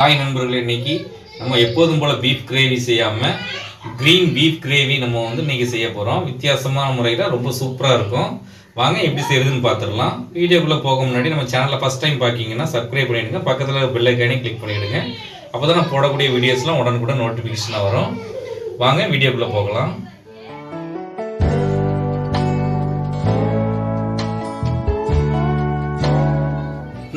Hi நண்பர்களே இன்னைக்கு நம்ம எப்போதும் போல் பீஃப் கிரேவி செய்யாமல் க்ரீன் பீஃப் கிரேவி நம்ம வந்து இன்னைக்கு செய்ய போகிறோம் வித்தியாசமான முறையில் ரொம்ப சூப்பராக இருக்கும். வாங்க எப்படி செய்யறதுன்னு பார்த்துடலாம் வீடியோக்குள்ளே போக முன்னாடி நம்ம சேனலில் ஃபஸ்ட் டைம் பார்க்கிங்கன்னா சப்ஸ்கிரைப் பண்ணிவிடுங்க பக்கத்தில் பெல்லைக்கானே கிளிக் பண்ணிடுங்க. அப்போ தான் நான் போடக்கூடிய வீடியோஸ்லாம் உடனுக்குடன் நோட்டிஃபிகேஷனாக வரும். வாங்க வீடியோக்குள்ளே போகலாம்.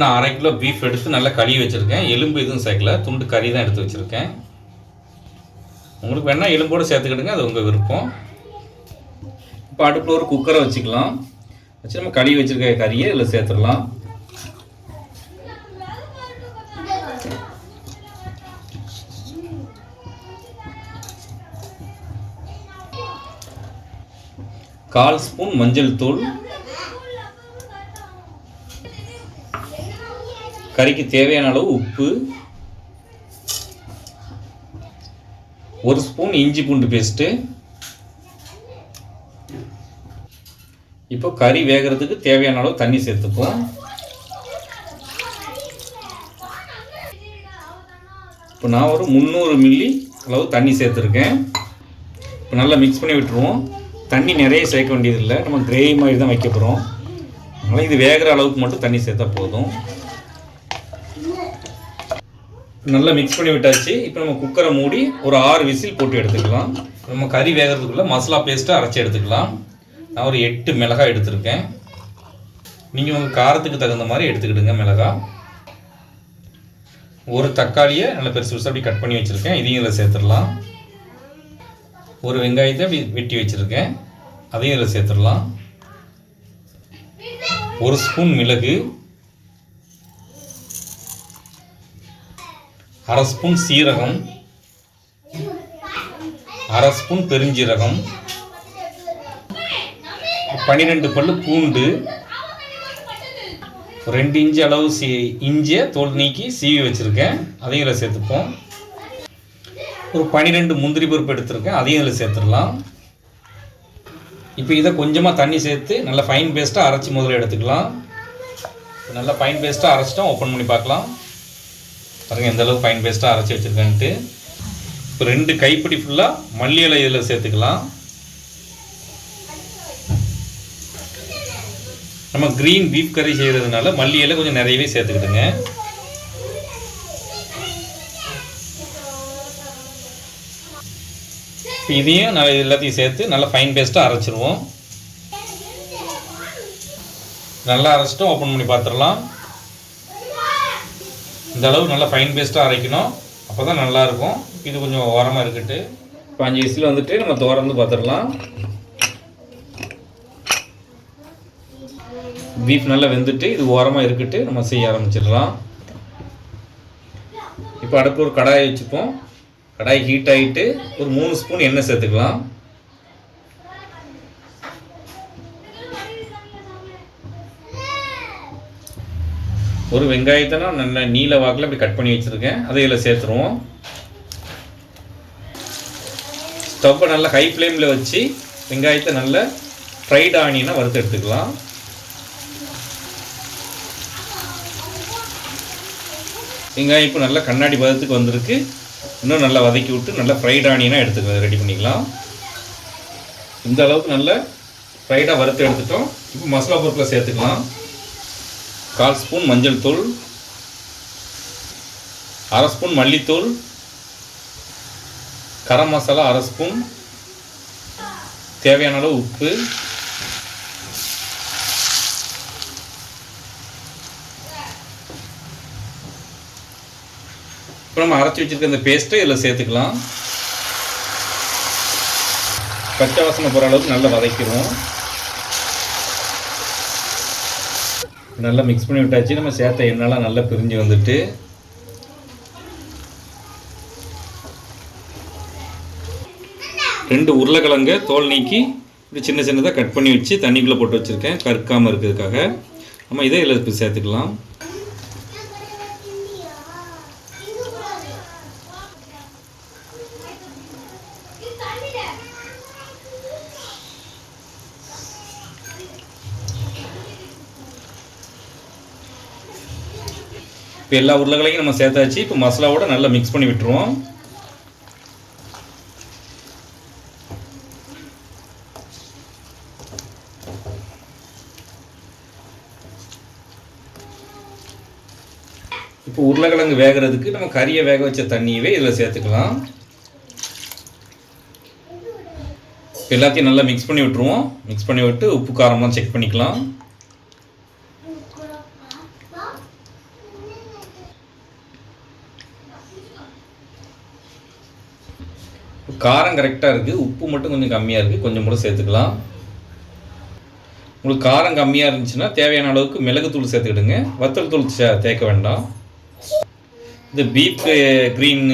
நான் அரை கிலோ பீஃப் எடுத்து நல்லா கழுவி வச்சுருக்கேன். எலும்பு எதுவும் சேர்க்கல. துண்டு கறி தான் எடுத்து வச்சுருக்கேன். உங்களுக்கு வேணால் எலும்போடு சேர்த்துக்கிடுங்க. அது உங்கள் விருப்பம். இப்போ அடுப்பில் ஒரு குக்கரை வச்சுக்கலாம். வச்சு நம்ம கழுவி வச்சுருக்க கறியை இதில் சேர்த்துடலாம். கால் ஸ்பூன் மஞ்சள் தூள். கறிக்கு தேவையான அளவு உப்பு ஒரு ஸ்பூன் இஞ்சி பூண்டு பேஸ்ட்டு. இப்போ கறி வேகிறதுக்கு தேவையான அளவு தண்ணி சேர்த்துப்போம். இப்போ நான் ஒரு முந்நூறு மில்லி அளவு தண்ணி சேர்த்துருக்கேன். இப்போ நல்லா மிக்ஸ் பண்ணி விட்டுருவோம். தண்ணி நிறைய சேர்க்க வேண்டியதில்லை. நம்ம கிரேவி மாதிரி தான் வைக்க போகிறோம் அதனால் இது வேகிற அளவுக்கு மட்டும் தண்ணி சேர்த்தா போதும். நல்லா மிக்ஸ் பண்ணி விட்டாச்சு. இப்போ நம்ம குக்கரை மூடி ஒரு ஆறு விசில் போட்டு எடுத்துக்கலாம். நம்ம கறி வேகிறதுக்குள்ள மசாலா பேஸ்ட்டை அரைச்சி எடுத்துக்கலாம். நான் ஒரு எட்டு மிளகாய் எடுத்திருக்கேன். நீங்கள் உங்கள் காரத்துக்கு தகுந்த மாதிரி எடுத்துக்கிடுங்க மிளகாய் ஒரு தக்காளியை நல்லா பெருசு பெருசாக அப்படி கட் பண்ணி வச்சுருக்கேன். இதையும் இதில் சேர்த்துடலாம். ஒரு வெங்காயத்தை அப்படி வெட்டி வச்சுருக்கேன். அதையும் இதில் சேர்த்துடலாம். ஒரு ஸ்பூன் மிளகு. அரை ஸ்பூன் சீரகம் அரை ஸ்பூன் பெருஞ்சீரகம் பன்னிரெண்டு பல்லு பூண்டு ரெண்டு இன்ச்சு அளவு சி இஞ்சியை தோல் நீக்கி சீவி வச்சுருக்கேன். அதையும் இதில் சேர்த்துப்போம். ஒரு பன்னிரெண்டு முந்திரி பருப்பு எடுத்திருக்கேன். அதையும் இதில் சேர்த்துடலாம். இப்போ இதை கொஞ்சமாக தண்ணி சேர்த்து நல்லா ஃபைன் பேஸ்ட்டாக அரைச்சி முதல்ல எடுத்துக்கலாம். நல்லா ஃபைன் பேஸ்ட்டாக அரைச்சிட்டோம் ஓப்பன் பண்ணி பார்க்கலாம். பாருங்கள் எந்தளவுக்கு ஃபைன் பேஸ்ட்டாக அரைச்சி வச்சுருக்கேன்ட்டு. இப்போ ரெண்டு கைப்பிடி ஃபுல்லாக மல்லி இலை இதில் சேர்த்துக்கலாம். நம்ம க்ரீன் பீஃப் கறி செய்கிறதுனால மல்லி இலை கொஞ்சம் நிறையவே சேர்த்துக்கிடுங்க. இதையும் நல்லா எல்லாத்தையும் சேர்த்து நல்லா ஃபைன் பேஸ்ட்டாக அரைச்சிருவோம். நல்லா அரைச்சிட்டு ஓப்பன் பண்ணி பார்த்துடலாம் இந்த அளவு நல்லா ஃபைன் பேஸ்ட்டாக அரைக்கணும். அப்போ தான் நல்லாயிருக்கும். இது கொஞ்சம் ஓரமாக இருக்கட்டு. இப்போ அஞ்சு விசில் வந்துட்டு நம்ம திறந்து பார்த்துடலாம். பீஃப் நல்லா வெந்துட்டு இது ஓரமாக இருக்கட்டு நம்ம செய்ய ஆரம்பிச்சிடலாம். இப்போ அடுப்பு ஒரு கடாயை வச்சுப்போம். கடாய் ஹீட் ஆகிட்டு ஒரு மூணு ஸ்பூன் எண்ணெய் சேர்த்துக்கலாம். ஒரு வெங்காயத்தை நான் நல்ல நீல வாக்கில் இப்படி கட் பண்ணி வச்சுருக்கேன். அதை இதில் சேர்த்துருவோம். ஸ்டவ்வை நல்லா ஹை ஃப்ளேமில் வச்சு வெங்காயத்தை நல்லா ஃப்ரைட் ஆனியனாக வறுத்து எடுத்துக்கலாம். வெங்காயம் இப்போ நல்லா கண்ணாடி பதத்துக்கு வந்திருக்கு. இன்னும் நல்லா வதக்கி விட்டு நல்லா ஃப்ரைட் ஆனியனாக எடுத்துக்கலாம். ரெடி பண்ணிக்கலாம். இந்த அளவுக்கு நல்லா ஃப்ரைடாக வறுத்து எடுத்துட்டோம். இப்போ மசாலா பொருட்களை சேர்த்துக்கலாம். கால் ஸ்பூன் மஞ்சள் தூள் அரை ஸ்பூன் மல்லித்தூள் கரம் மசாலா அரை ஸ்பூன் தேவையான அளவு உப்பு இப்போ நம்ம அரைச்சி வச்சிருக்க இந்த பேஸ்ட்டை இதில் சேர்த்துக்கலாம். பச்சை வாசனை போகிற அளவுக்கு நல்லா வதக்கிடுவோம். நல்லா மிக்ஸ் பண்ணி விட்டாச்சு. நம்ம சேர்த்த எண்ணெய்லாம் நல்லா பிரிஞ்சு வந்துட்டு. ரெண்டு உருளைக்கிழங்கு தோல் நீக்கி இப்படி சின்ன சின்னதாக கட் பண்ணி வச்சு தண்ணிக்குள்ளே போட்டு வச்சுருக்கேன். கற்காமல் இருக்கிறதுக்காக. நம்ம இதை இதில் இப்போ சேர்த்துக்கலாம். இப்போ எல்லா உருளைகளையும் நம்ம சேர்த்தாச்சு. இப்போ மசாலாவோட நல்லா மிக்ஸ் பண்ணி விட்டுருவோம். இப்போ உருளைக்கிழங்கு வேகிறதுக்கு நம்ம கறியை வேக வச்ச தண்ணியவே இதில் சேர்த்துக்கலாம். எல்லாத்தையும் நல்லா மிக்ஸ் பண்ணி விட்டுருவோம். மிக்ஸ் பண்ணி விட்டு உப்பு காரம்லாம் செக் பண்ணிக்கலாம். காரம் கரெக்டாக இருக்குது உப்பு மட்டும் கொஞ்சம் கம்மியாக இருக்குது கொஞ்சம் கூட சேர்த்துக்கலாம். உங்களுக்கு காரம் கம்மியாக இருந்துச்சுன்னா தேவையான அளவுக்கு மிளகுத்தூள் சேர்த்துக்கிடுங்க. வத்தல் தூள் சே தேக்க வேண்டாம். இந்த பீஃப் க்ரீன்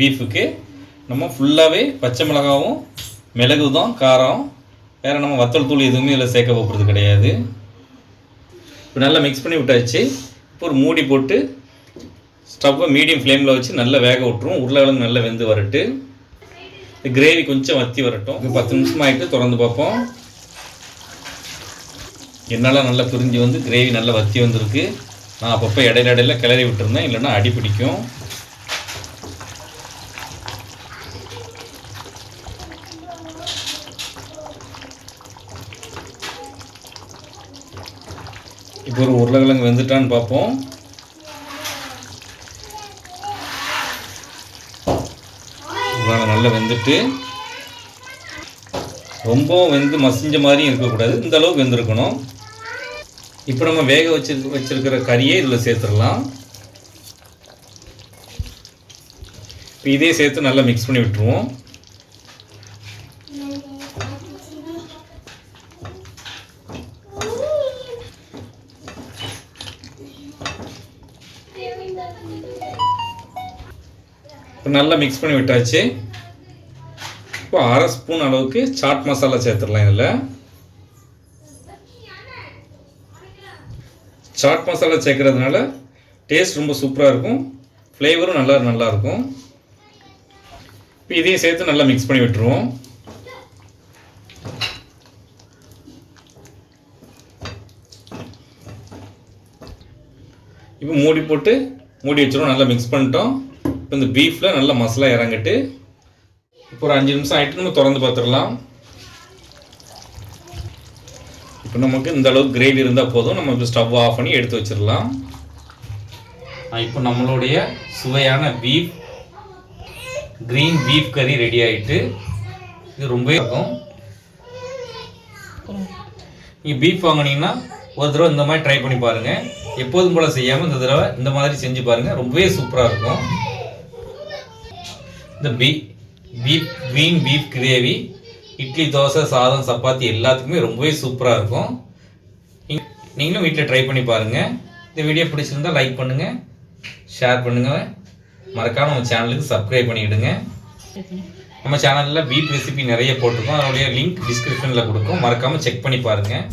பீஃபுக்கு நம்ம ஃபுல்லாகவே பச்சை மிளகாவும் மிளகு தான் காரம். வேறு நம்ம வத்தல் தூள் எதுவுமே இதில் சேர்க்க போகிறது கிடையாது. இப்போ நல்லா மிக்ஸ் பண்ணி விட்டாச்சு. இப்போ ஒரு மூடி போட்டு ஸ்டவ்வை மீடியம் ஃப்ளேமில் வச்சு நல்லா வேக விட்டுரும் உருளைக்கிழங்கு நல்லா வெந்து வரட்டு. கிரேவி கொஞ்சம் வத்தி வரட்டும். இப்போ பத்து நிமிஷம் ஆகிட்டு திறந்து பார்ப்போம். என்னால் நல்லா பிரிஞ்சு வந்து கிரேவி நல்லா வத்தி வந்திருக்கு. நான் அப்பப்போ இடையில இடையில கிளறி விட்டுருந்தேன். இல்லைன்னா அடி பிடிக்கும். இப்போ ஒரு உருளைக்கிழங்கு வெந்துட்டான்னு பார்ப்போம் உருளைக்கிழங்கு நல்லா வெந்துட்டு ரொம்ப வெந்து மசிஞ்ச மாதிரியும் இருக்கக்கூடாது. இந்த அளவுக்கு வெந்திருக்கணும். இப்போ நம்ம வேக வச்சு வச்சுருக்கிற கறியை இதில் சேர்த்துடலாம். இப்போ இதே சேர்த்து நல்லா மிக்ஸ் பண்ணி விட்டுருவோம். இப்போ நல்லா மிக்ஸ் பண்ணி விட்டாச்சு. இப்போ அரை ஸ்பூன் அளவுக்கு சாட் மசாலா சேர்த்துடலாம் இதில். சாட் மசாலா சேர்க்கறதுனால டேஸ்ட் ரொம்ப சூப்பராக இருக்கும். ஃப்ளேவரும் நல்லா நல்லாயிருக்கும் இப்போ இதையும் சேர்த்து நல்லா மிக்ஸ் பண்ணி விட்டுருவோம். இப்போ மூடி போட்டு மூடி வச்சுருவோம். நல்லா மிக்ஸ் பண்ணிட்டோம். இப்போ இந்த பீஃபில் நல்லா மசாலா இறங்கிட்டு இப்போ ஒரு அஞ்சு நிமிஷம் ஆகிட்டு நம்ம திறந்து பார்த்துடலாம். இப்போ நமக்கு இந்த அளவுக்கு கிரேவி இருந்தால் போதும். நம்ம இப்போ ஸ்டவ் ஆஃப் பண்ணி எடுத்து வச்சிடலாம். இப்போ நம்மளுடைய சுவையான பீஃப் க்ரீன் பீஃப் கறி ரெடி ஆகிட்டு இது ரொம்ப இருக்கும். நீங்கள் பீஃப் வாங்கினீங்கன்னா ஒரு தடவை இந்த மாதிரி ட்ரை பண்ணி பாருங்கள் எப்போதும் போல் செய்யாமல் இந்த தடவை இந்த மாதிரி செஞ்சு பாருங்கள் ரொம்பவே சூப்பராக இருக்கும். இந்த பீ beef green beef gravy idli dosa சாதம் சப்பாத்தி எல்லாத்துக்குமே ரொம்பவே சூப்பராக இருக்கும். நீங்களும் வீட்டில் ட்ரை பண்ணி பாருங்கள் இந்த வீடியோ பிடிச்சிருந்தா லைக் பண்ணுங்கள் ஷேர் பண்ணுங்கள் மறக்காம நம்ம சேனலுக்கு சப்ஸ்கிரைப் பண்ணிவிடுங்க நம்ம சேனலில் பீஃப் ரெசிபி நிறைய போட்டிருக்கோம். அதனுடைய லிங்க் டிஸ்கிரிப்ஷனில் கொடுக்கும். மறக்காமல் செக் பண்ணி பாருங்கள்